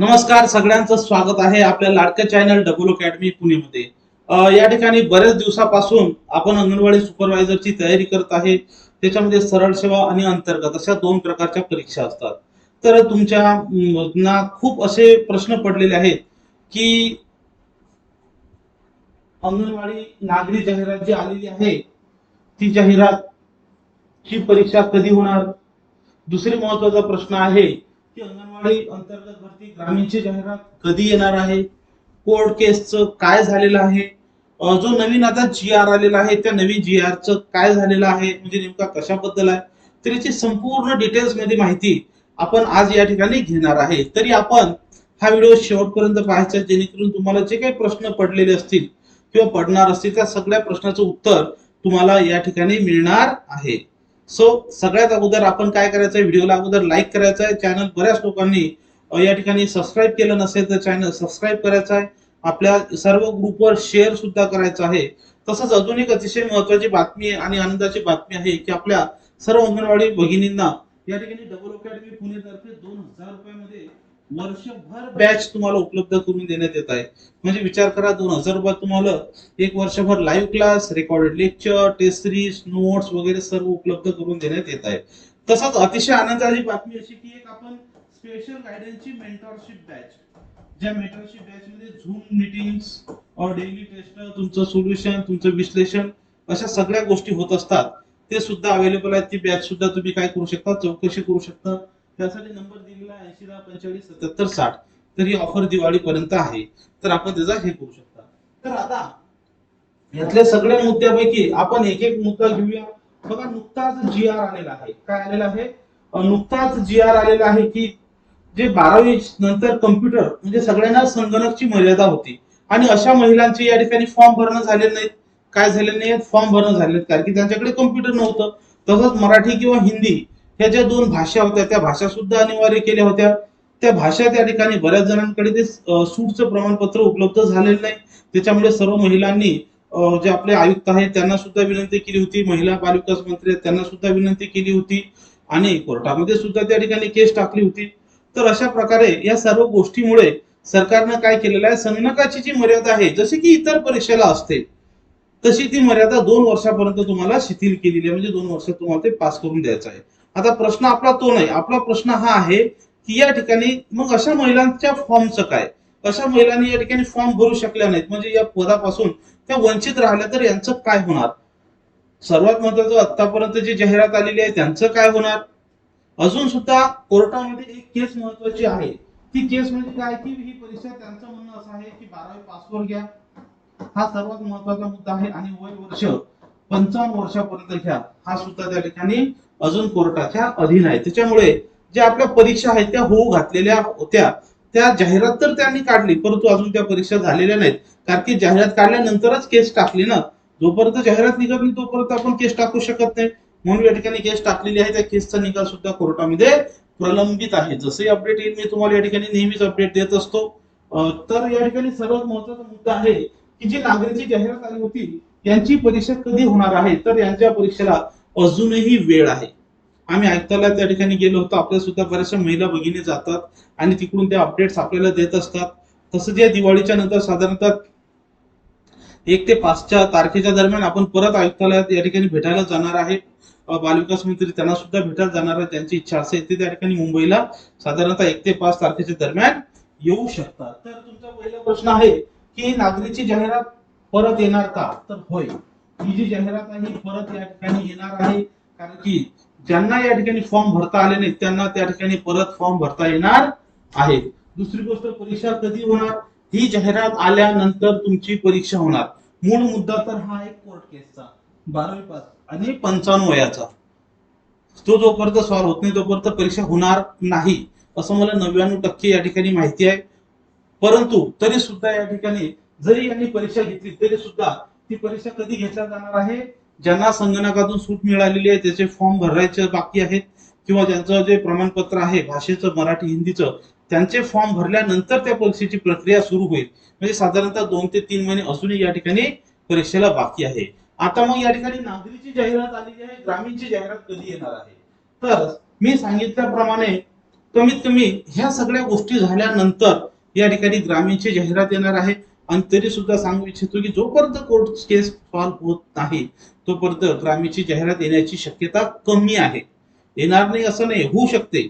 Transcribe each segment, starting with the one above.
नमस्कार सगळ्यांचं स्वागत आहे आपल्या लाडक्या चॅनल डबल अकॅडमी पुणेमध्ये. या ठिकाणी बऱ्याच दिवसापासून आपण अंगणवाडी सुपरवायझरची तयारी करत आहे. त्याच्यामध्ये सरळ सेवा आणि अंतर्गत अशा दोन प्रकारच्या परीक्षा असतात. तर तुमच्या ना खूप असे प्रश्न पडलेले आहेत की अंगणवाडी नागरी जाहिरात जी आलेली आहे ती जाहिरात ची परीक्षा कधी होणार? दुसरी महत्त्वाचा प्रश्न आहे की अंगणवाडी अंतर्गत भरती ग्रामीणची जाहिरात कधी येणार आहे? कोर्ट केसचं काय झालेलं आहे? जो नवीन आता जी आर आलेला आहे त्या नवीन जी आरचं काय झालेलं आहे? म्हणजे नेमका कशाबद्दल आहे? तर याची संपूर्ण डिटेल्समध्ये माहिती आपण आज या ठिकाणी घेणार आहे. तरी आपण हा व्हिडिओ शेवटपर्यंत पाहायचा जेणेकरून तुम्हाला जे काही प्रश्न पडलेले असतील किंवा पडणार असतील त्या सगळ्या प्रश्नाचं उत्तर तुम्हाला या ठिकाणी मिळणार आहे. सो सगळ्यात अगोदर आपण काय करायचं आहे व्हिडिओला अगोदर लाईक करायचं आहे चॅनल बऱ्याच लोकांनी या ठिकाणी सबस्क्राईब केलं नसेल तर चॅनल सबस्क्राईब करायचं आहे आपल्या सर्व ग्रुपवर शेअर सुद्धा करायचं आहे. तसंच अजून एक अतिशय महत्वाची बातमी आणि आनंदाची बातमी आहे की आपल्या सर्व अंगणवाडी भगिनींना या ठिकाणी डबल अकॅडमी पुणेतर्फे दोन हजार रुपयामध्ये वर्षभर बॅच तुम्हाला उपलब्ध करून देण्यात येत आहे. म्हणजे विचार करा दोन हजार रुपयात तुम्हाला एक वर्षभर live class recorded lecture test series notes वगैरे सर्व उपलब्ध करून देण्यात येत आहे. तसंच अतिशय आनंदाची बातमी अशी की एक आपण स्पेशल गायडन्सची मेंटॉरशिप बॅच ज्या मेंटॉरशिप बॅच मध्ये झूम मीटिंग्स और डेली टेस्ट तुमचं सोल्युशन तुमचं विश्लेषण अशा सगळ्या गोष्टी होत असतात. ते सुद्धा अवेलेबल आहेत. ती बॅच सुद्धा तुम्ही काय करू शकता? चौकशी करू शकता. त्यासाठी नंबर दिलेला आहे ऐंशी दहा पंचेचाळीस सत्याहत्तर साठ. तर ही ऑफर दिवाळीपर्यंत आहे. तर आपण त्याचा हे करू शकता. तर आता यातल्या सगळ्या मुद्द्यापैकी आपण एक एक मुद्दा घेऊया. बघा नुकताच जी आर आलेला आहे. काय आलेला आहे? नुकताच जी आर आलेला आहे की जे बारावी नंतर कम्प्युटर म्हणजे सगळ्यांना संगणकची मर्यादा होती. आणि अशा महिलांचे या ठिकाणी फॉर्म भरणं झाले नाहीत. काय झाले नाही फॉर्म भरणं झाले नाहीत. कारण की त्यांच्याकडे कम्प्युटर नव्हतं. तसंच मराठी किंवा हिंदी ह्या ज्या दोन भाषा होत्या त्या भाषा सुद्धा अनिवार्य केल्या होत्या. त्या भाषा त्या ठिकाणी बऱ्याच जणांकडे ते सूटचं प्रमाणपत्र उपलब्ध झालेलं नाही. त्याच्यामुळे सर्व महिलांनी जे आपले आयुक्त आहेत त्यांना सुद्धा विनंती केली होती. महिला बालविकास मंत्री आहेत त्यांना सुद्धा विनंती केली होती. आणि कोर्टामध्ये सुद्धा त्या ठिकाणी केस टाकली होती. तर अशा प्रकारे या सर्व गोष्टीमुळे सरकारनं काय केलेलं आहे? संगणकाची जी मर्यादा आहे जशी की इतर परीक्षेला असते तशी ती मर्यादा दोन वर्षापर्यंत तुम्हाला शिथिल केलेली आहे. म्हणजे दोन वर्ष तुम्हाला ते पास करून द्यायचं आहे. आता प्रश्न आपला तो नाही. आपला प्रश्न हा आहे की या ठिकाणी मग अशा महिलांच्या फॉर्मचं काय? अशा महिलांनी या ठिकाणी फॉर्म भरू शकल्या नाहीत. म्हणजे या पदापासून त्या वंचित राहिल्या तर यांचं काय होणार? सर्वात महत्वाचं आतापर्यंत जी जाहिरात आलेली आहे त्यांचं काय होणार? अजून सुद्धा कोर्टामध्ये एक केस महत्वाची आहे. ती केस म्हणजे काय? की ही परीक्षा त्यांचं म्हणणं असं आहे की बारावी पासवर घ्या. हा सर्वात महत्त्वाचा मुद्दा आहे आणि वय वर्ष पंचावन्न वर्षापर्यंत घ्या. हा सुद्धा त्या ठिकाणी अजून कोर्टाच्या अधीन आहे. त्याच्यामुळे ज्या आपल्या परीक्षा आहेत त्या होऊ घातलेल्या होत्या. त्या जाहिरात तर त्यांनी काढली परंतु अजून त्या परीक्षा झालेल्या नाहीत. कारण की जाहिरात काढल्यानंतरच केस टाकली ना. जोपर्यंत जाहिरात निघत नाही तोपर्यंत आपण केस टाकू शकत नाही. म्हणून या ठिकाणी केस टाकलेली आहे. त्या केसचा निकाल सुद्धा कोर्टामध्ये प्रलंबित आहे. जसंही अपडेट येईल मी तुम्हाला या ठिकाणी नेहमीच अपडेट देत असतो. तर या ठिकाणी सर्वात महत्त्वाचा मुद्दा आहे की जी नागरिकची जाहिरात आली होती यांची परीक्षा कधी होणार आहे? तर यांच्या परीक्षेला अजूनही वेळ आहे. आम्ही आयुक्तालयात त्या ठिकाणी गेलो होतो. आपल्या सुद्धा बऱ्याचशा महिला भगिनी जातात आणि तिकडून ते अपडेट्स आपल्याला देत असतात. तसंच या दिवाळीच्या नंतर साधारणतः एक ते पाचच्या तारखेच्या दरम्यान आपण परत आयुक्तालयात या ठिकाणी भेटायला जाणार आहे. बालविकास मंत्री त्यांना सुद्धा भेटायला जाणार आहे. त्यांची इच्छा असेल ते त्या ठिकाणी मुंबईला साधारणतः एक ते पाच तारखेच्या दरम्यान येऊ शकतात. तर तुमचा पहिला प्रश्न आहे की नागरीची जाहिरात परत येणार का? तर होय. ही जी जाहिरात आहे परत या ठिकाणी येणार आहे. कारण की ज्यांना या ठिकाणी फॉर्म भरता आले नाहीत त्यांना त्या ठिकाणी परत फॉर्म भरता येणार आहे. दुसरी गोष्ट परीक्षा कधी होणार? ही जाहिरात आल्यानंतर तुमची परीक्षा होणार. मूळ मुद्दा तर हा एक कोर्ट केसचा बारावी पास. आणि पंचावन्न वयाचा. तो जोपर्यंत सॉल्व्ह होत नाही तोपर्यंत परीक्षा होणार नाही. असं मला नव्याण्णव टक्के या ठिकाणी माहिती आहे. परंतु तरी सुद्धा या ठिकाणी जरी यांनी परीक्षा घेतली तरी सुद्धा ती परीक्षा कधी घेतल्या जाणार आहे? ज्यांना संगणकातून सूट मिळालेली आहे त्याचे फॉर्म भरायचे बाकी आहेत किंवा ज्यांचं जे प्रमाणपत्र आहे भाषेचं मराठी हिंदीचं त्यांचे फॉर्म भरल्यानंतर त्या परीक्षेची प्रक्रिया सुरू होईल. म्हणजे साधारणतः दोन ते तीन महिने असूनही या ठिकाणी परीक्षेला बाकी आहे. आता मग या ठिकाणी नागरीची जाहिरात आलेली आहे ग्रामीणची जाहिरात कधी येणार आहे? तर मी सांगितल्याप्रमाणे कमीत कमी ह्या सगळ्या गोष्टी झाल्यानंतर या ठिकाणी ग्रामीणची जाहिरात येणार आहे. आणि तरी सुद्धा सांगू इच्छितो की जोपर्यंत कोर्ट केस सॉल्व्ह होत नाही तोपर्यंत ग्रामीणची जाहिरात येण्याची शक्यता कमी आहे. येणार नाही असं नाही होऊ शकते.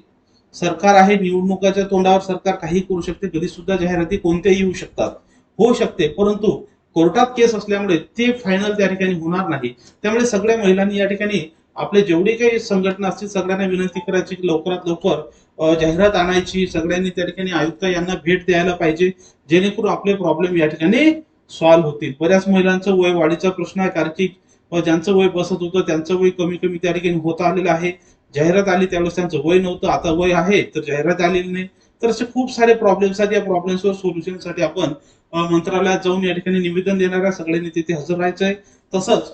सरकार आहे निवडणुकाच्या तोंडावर सरकार काही करू शकते कधी सुद्धा जाहिराती कोणत्याही येऊ शकतात. होऊ शकते परंतु कोर्टात केस असल्यामुळे ते फायनल त्या ठिकाणी होणार नाही. त्यामुळे सगळ्या महिलांनी या ठिकाणी आपले जेवढे काही संघटना असतील सगळ्यांना विनंती करायची की लवकरात लवकर जाहिरात आणायची. सगळ्यांनी त्या ठिकाणी आयुक्त यांना भेट द्यायला पाहिजे जेणेकरून आपले प्रॉब्लेम या ठिकाणी सॉल्व्ह होतील. बऱ्याच महिलांचं वय वाढीचा प्रश्न आहे. कारण की ज्यांचं वय बसत होतं त्यांचं वय कमी कमी त्या ठिकाणी होत आलेलं आहे. जाहिरात आली त्यावेळेस त्यांचं वय नव्हतं. आता वय आहे तर जाहिरात आलेली नाही. तर असे खूप सारे प्रॉब्लेम्स आहेत. या प्रॉब्लेम्सवर सोल्युशनसाठी आपण मंत्रालयात जाऊन या ठिकाणी निवेदन देणार आहे सगळ्यांनी तिथे हजर राहायचं आहे तसंच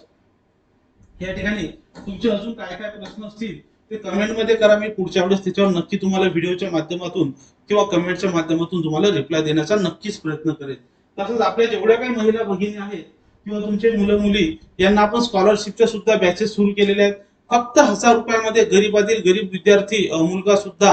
या ठिकाणी तुमचे अजून काय काय प्रश्न असतील ते कमेंटमध्ये करा. मी पुढच्या वेळेस त्याच्यावर नक्की तुम्हाला व्हिडिओच्या माध्यमातून किंवा कमेंटच्या माध्यमातून तुम्हाला रिप्लाय देण्याचा नक्कीच प्रयत्न करेल तसंच आपल्या जेवढ्या काही महिला भगिनी आहेत किंवा तुमचे मुलं मुली यांना आपण स्कॉलरशिपच्या सुद्धा बॅचेस सुरू केलेल्या आहेत. फक्त हजार रुपयामध्ये गरीबातील गरीब विद्यार्थी मुलगा सुद्धा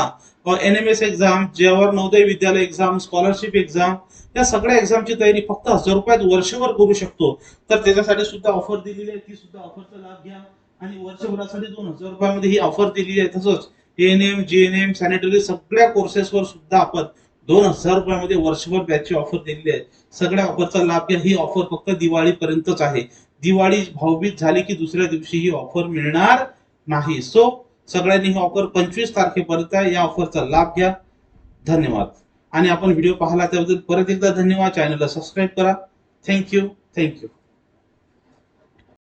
N M S exam Jawahar Navodaya Vidyalaya exam scholarship exam या सगळ्या एक्झामची तयारी फक्त हजार रुपयात वर्षभर करू शकतो. तर त्याच्यासाठी सुद्धा ऑफर दिलेली आहे. ती सुद्धा ऑफरचा लाभ घ्या. आणि वर्षभरासाठी दोन हजार रुपयामध्ये ही ऑफर दिलेली आहे. तसंच N M G N M sanitary सगळ्या कोर्सेसवर सुद्धा आपण दोन हजार रुपयामध्ये वर्षभर बॅचची ऑफर दिलेली आहे. सगळ्या ऑफरचा लाभ घ्या. ही ऑफर फक्त दिवाळीपर्यंतच आहे. दिवाळी भाऊबीज झाली की दुसऱ्या दिवशी ही ऑफर मिळणार नाही. सो सगळ्यांनी ही ऑफर पंचवीस तारखेपर्यंत आहे. या ऑफरचा लाभ घ्या. धन्यवाद. आणि आपण व्हिडिओ पाहिला त्याबद्दल परत एकदा धन्यवाद. चॅनलला सबस्क्राईब करा. Thank you thank you